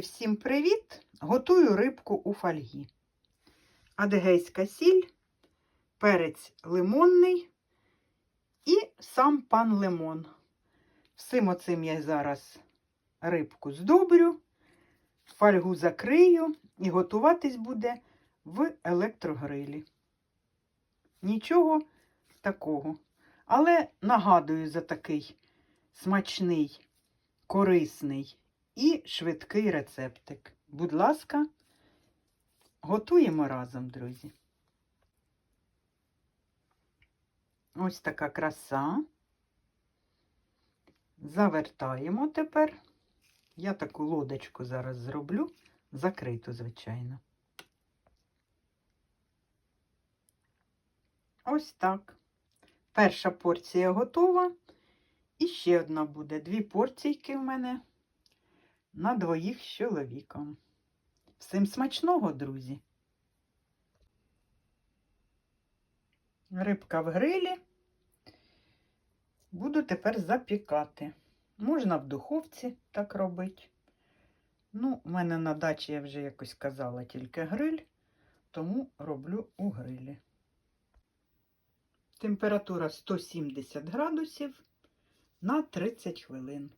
всім привіт! Готую рибку у фольгі. Адегейська сіль, перець лимонний і сам пан лимон. Всім оцим я зараз рибку здобрю, фольгу закрию і готуватись буде в електрогрилі. Нічого такого. Але нагадую за такий смачний, корисний і швидкий рецептик. Будь ласка, готуємо разом, друзі. Ось така краса. Завертаємо тепер. Я таку лодочку зараз зроблю, закриту, звичайно. Ось так. Перша порція готова. І ще одна буде. Дві порційки в мене на двоїх з чоловіком. Всім смачного, друзі. Рибка в грилі. Буду тепер запікати. Можна в духовці так робити. Ну, у мене на дачі, я вже якось казала, тільки гриль, тому роблю у грилі. Температура 170 градусів на 30 хвилин.